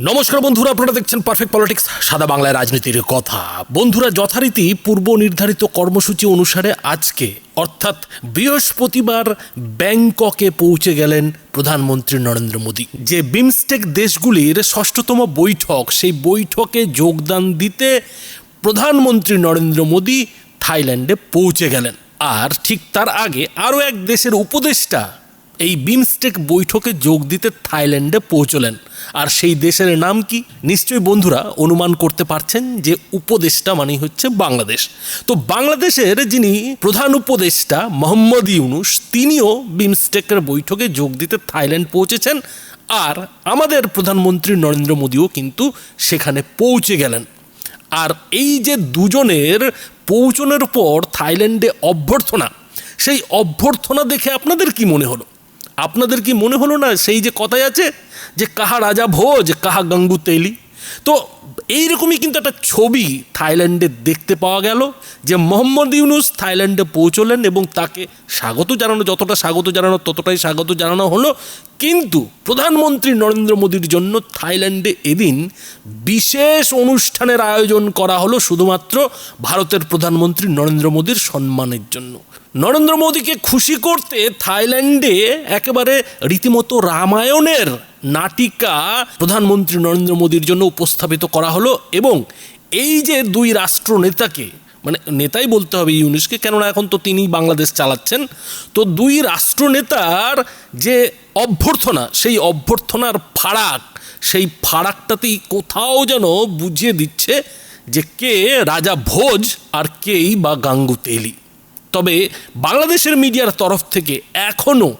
নমস্কার বন্ধুরা, আপনারা দেখছেন পারফেক্ট পলিটিক্স সাদা বাংলায় রাজনীতির কথা। বন্ধুরা, যথারীতি পূর্ব নির্ধারিত কর্মসূচি অনুসারে আজকে, অর্থাৎ বৃহস্পতিবার, ব্যাংককে পৌঁছে গেলেন প্রধানমন্ত্রী নরেন্দ্র মোদী। যে বিমস্টেক দেশগুলির ষষ্ঠতম বৈঠক, সেই বৈঠকে যোগদান দিতে প্রধানমন্ত্রী নরেন্দ্র মোদী থাইল্যান্ডে পৌঁছে গেলেন। আর ঠিক তার আগে আরও এক দেশের উপদেষ্টা এই বিমস্টেক বৈঠকে যোগ দিতে থাইল্যান্ডে পৌঁছলেন। আর সেই দেশের নাম কি? নিশ্চয়ই বন্ধুরা অনুমান করতে পারছেন যে উপদেষ্টা মানেই হচ্ছে বাংলাদেশ। তো বাংলাদেশের যিনি প্রধান উপদেষ্টা মোহাম্মদ ইউনুস, তিনিও বিমস্টেকের বৈঠকে যোগ দিতে থাইল্যান্ড পৌঁছেছেন। আর আমাদের প্রধানমন্ত্রী নরেন্দ্র মোদীও কিন্তু সেখানে পৌঁছে গেলেন। আর এই যে দুজনের পৌঁছনের পর থাইল্যান্ডে অভ্যর্থনা, সেই অভ্যর্থনা দেখে আপনাদের কি মনে হলো? আপনাদের কি মনে হলো না সেই যে কথাই আছে যে কাহা রাজা ভোজ, কাহা গঙ্গু তেলি? তো এইরকমই কিন্তু একটা ছবি থাইল্যান্ডে দেখতে পাওয়া গেল, যে মোহাম্মদ ইউনুস থাইল্যান্ডে পৌঁছলেন এবং তাকে স্বাগত জানানো, যতটা স্বাগত জানানো, ততটাই স্বাগত জানানো হলো। কিন্তু প্রধানমন্ত্রী নরেন্দ্র মোদীর জন্য থাইল্যান্ডে এদিন বিশেষ অনুষ্ঠানের আয়োজন করা হলো শুধুমাত্র ভারতের প্রধানমন্ত্রী নরেন্দ্র মোদীর সম্মানের জন্য। নরেন্দ্র মোদীকে খুশি করতে থাইল্যান্ডে একেবারে রীতিমতো রামায়ণের নাটিকা প্রধানমন্ত্রী নরেন্দ্র মোদীর জন্য উপস্থাপিত করা হলো এবং এই যে দুই রাষ্ট্র নেতাকে মানে নেতাই বলতে হবে ইউনুসকে, কেননা এখন তো তিনি বাংলাদেশ চালাচ্ছেন, তো দুই রাষ্ট্রনেতার যে অভ্যর্থনা, সেই অভ্যর্থনার ফারাক, সেই ফারাকটাতেই কোথাও যেন বুঝিয়ে দিচ্ছে যে কে রাজা ভোজ আর কেই বা গাঙ্গু তেলি তবে বাংলাদেশের মিডিয়ার তরফ থেকে এখনও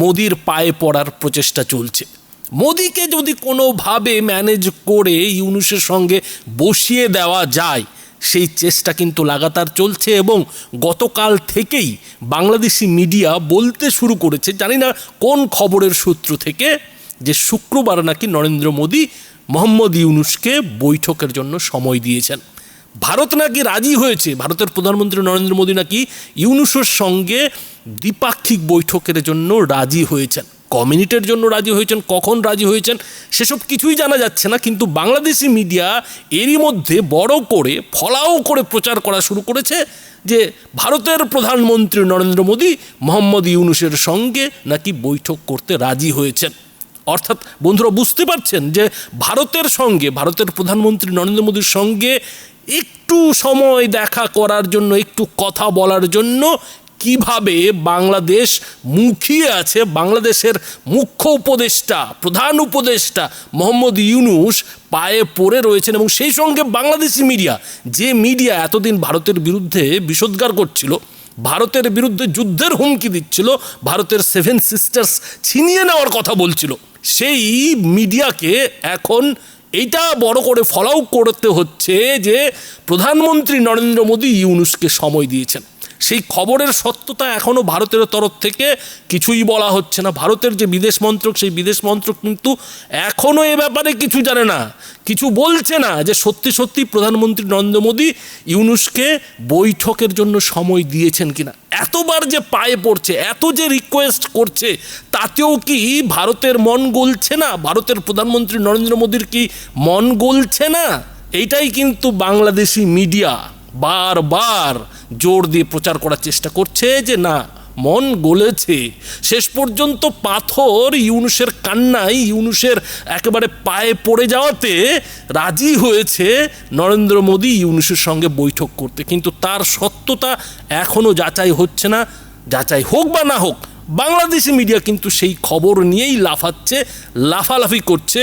মোদির পায়ে পড়ার প্রচেষ্টা চলছে। মোদিকে যদি কোনোভাবে ম্যানেজ করে ইউনুসের সঙ্গে বসিয়ে দেওয়া যায়, সেই চেষ্টা কিন্তু লাগাতার চলছে এবং গতকাল থেকেই বাংলাদেশি মিডিয়া বলতে শুরু করেছে, জানি না কোন খবরের সূত্র থেকে, যে শুক্রবার নাকি নরেন্দ্র মোদী মোহাম্মদ ইউনুসকে বৈঠকের জন্য সময় দিয়েছেন। ভারত নাকি রাজি হয়েছে? ভারতের প্রধানমন্ত্রী নরেন্দ্র মোদী নাকি ইউনুসের সঙ্গে দ্বিপাক্ষিক বৈঠকের জন্য রাজি হয়েছেন? কমিউনিটির জন্য রাজি হয়েছেন? কখন রাজি হয়েছেন? সেসব কিছুই জানা যাচ্ছে না, কিন্তু বাংলাদেশি মিডিয়া এরই মধ্যে বড় করে, ফলাও করে প্রচার করা শুরু করেছে যে ভারতের প্রধানমন্ত্রী নরেন্দ্র মোদী মোহাম্মদ ইউনুসের সঙ্গে নাকি বৈঠক করতে রাজি হয়েছেন। অর্থাৎ বন্ধুরা বুঝতে পারছেন যে ভারতের সঙ্গে, ভারতের প্রধানমন্ত্রী নরেন্দ্র মোদীর সঙ্গে একটু সময় দেখা করার জন্য, একটু কথা বলার জন্য কীভাবে বাংলাদেশ মুখিয়ে আছে, বাংলাদেশের মুখ্য উপদেষ্টা, প্রধান উপদেষ্টা মোহাম্মদ ইউনুস পায়ে পড়ে রয়েছেন এবং সেই সঙ্গে বাংলাদেশি মিডিয়া, যে মিডিয়া এতদিন ভারতের বিরুদ্ধে বিষোদ্গার করছিল, ভারতের বিরুদ্ধে যুদ্ধের হুমকি দিচ্ছিল, ভারতের সেভেন সিস্টার্স ছিনিয়ে নেওয়ার কথা বলছিল, সেই মিডিয়াকে এখন এইটা বড় করে ফলাও করতে হচ্ছে যে প্রধানমন্ত্রী নরেন্দ্র মোদী ইউনুসকে সময় দিয়েছেন। সেই খবরের সত্যতা এখনও ভারতের তরফ থেকে কিছুই বলা হচ্ছে না। ভারতের যে বিদেশ মন্ত্রক, সেই বিদেশ মন্ত্রক কিন্তু এখনও এ ব্যাপারে কিছু জানে না। কিছু বলছে না যে সত্যি সত্যি প্রধানমন্ত্রী নরেন্দ্র মোদী ইউনুসকে বৈঠকের জন্য সময় দিয়েছেন কিনা। এতবার যে পায়ে পড়ছে, এত যে রিকোয়েস্ট করছে, তাতেও কি ভারতের মন গলছে না? ভারতের প্রধানমন্ত্রী নরেন্দ্র মোদীর কি মন গলছে না? এইটাই কিন্তু বাংলাদেশি মিডিয়া বারবার জোর দিয়ে প্রচার করার চেষ্টা করছে যে না, মন গলেছে। শেষ পর্যন্ত পাথর ইউনুসের কান্নায় ইউনুসের একেবারে পায়ে পড়ে যাওয়াতে রাজি হয়েছে নরেন্দ্র মোদী ইউনুসের সঙ্গে বৈঠক করতে। কিন্তু তার সত্যতা এখনও যাচাই হচ্ছে না, যাচাই হোক বা না হোক, বাংলাদেশি মিডিয়া কিন্তু সেই খবর নিয়েই লাফাচ্ছে, লাফালাফি করছে।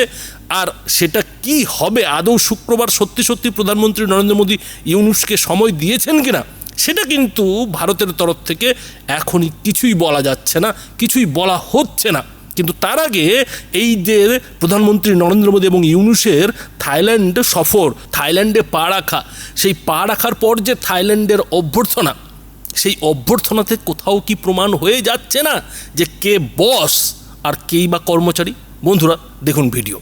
আর সেটা কি হবে? আদৌ শুক্রবার সত্যি সত্যি প্রধানমন্ত্রী নরেন্দ্র মোদী ইউনুসকে সময় দিয়েছেন কিনা? সেটা কিন্তু ভারতের তরফ থেকে এখনই কিছুই বলা যাচ্ছে না, কিছুই বলা হচ্ছে না। কিন্তু তার আগে এই যে প্রধানমন্ত্রী নরেন্দ্র মোদী এবং ইউনুসের থাইল্যান্ড সফর, থাইল্যান্ডে পা রাখা, সেই পা রাখার পর যে থাইল্যান্ডের অভ্যর্থনা, সেই অভ্যর্থনাতে কোথাও কি প্রমাণ হয়ে যাচ্ছে না যে কে বস আর কেই বা কর্মচারী? বন্ধুরা, দেখুন ভিডিও।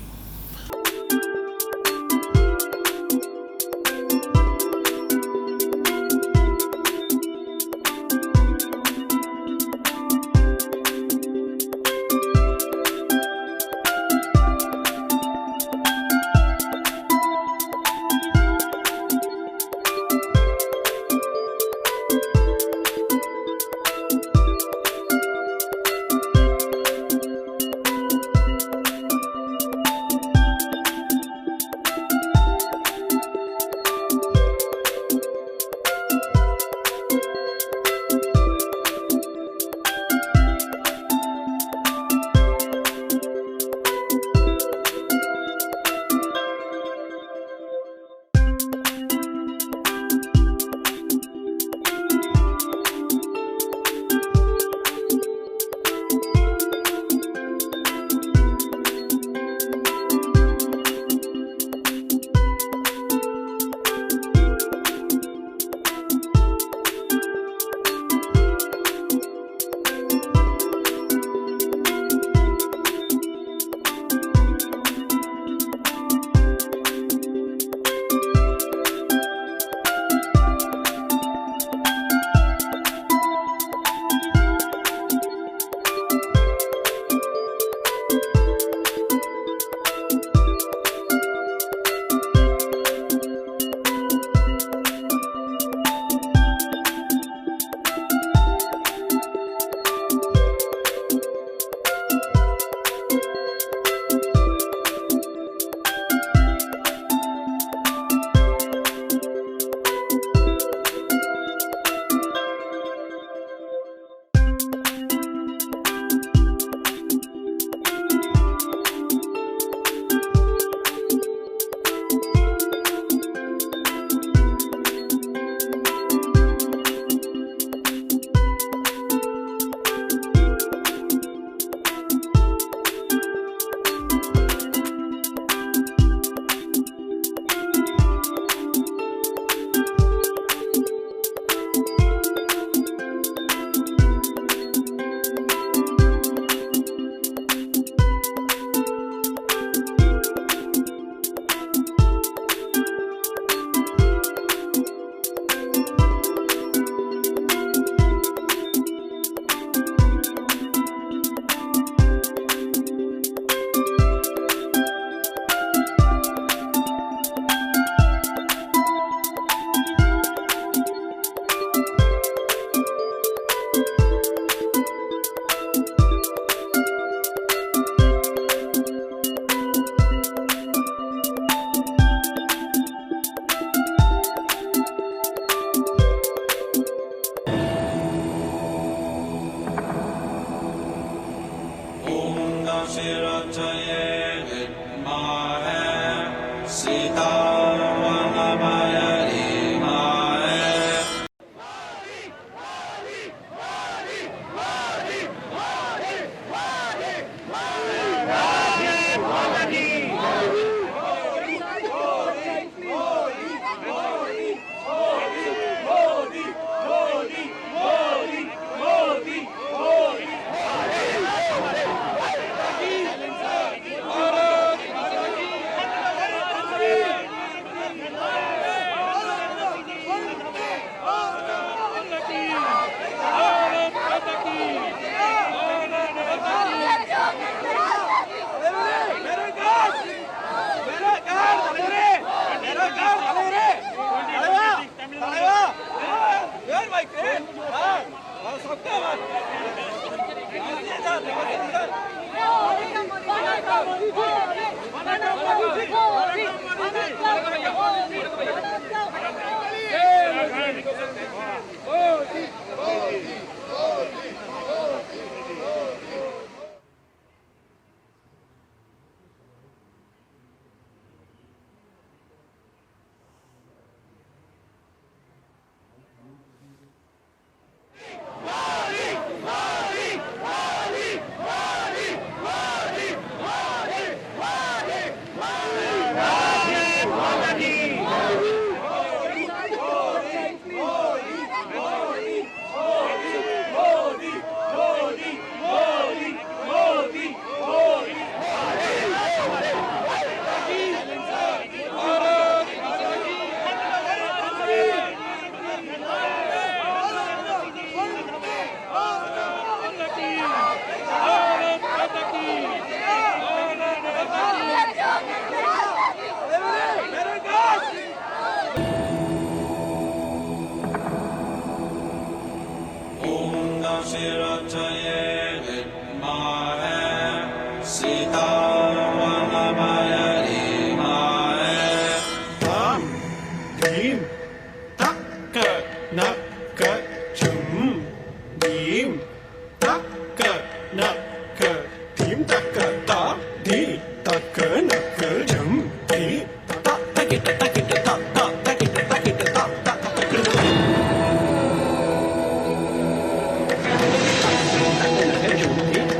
Shirachaya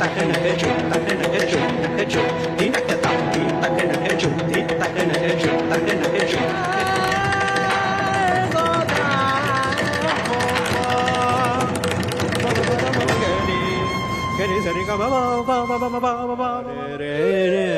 తక్కన హెచ్చు తక్కన హెచ్చు హెచ్చు నీ తక్కన నీ తక్కన హెచ్చు నీ తక్కన హెచ్చు తక్కన హెచ్చు గరి సరి గమ బా బా బా బా బా బా రే రే.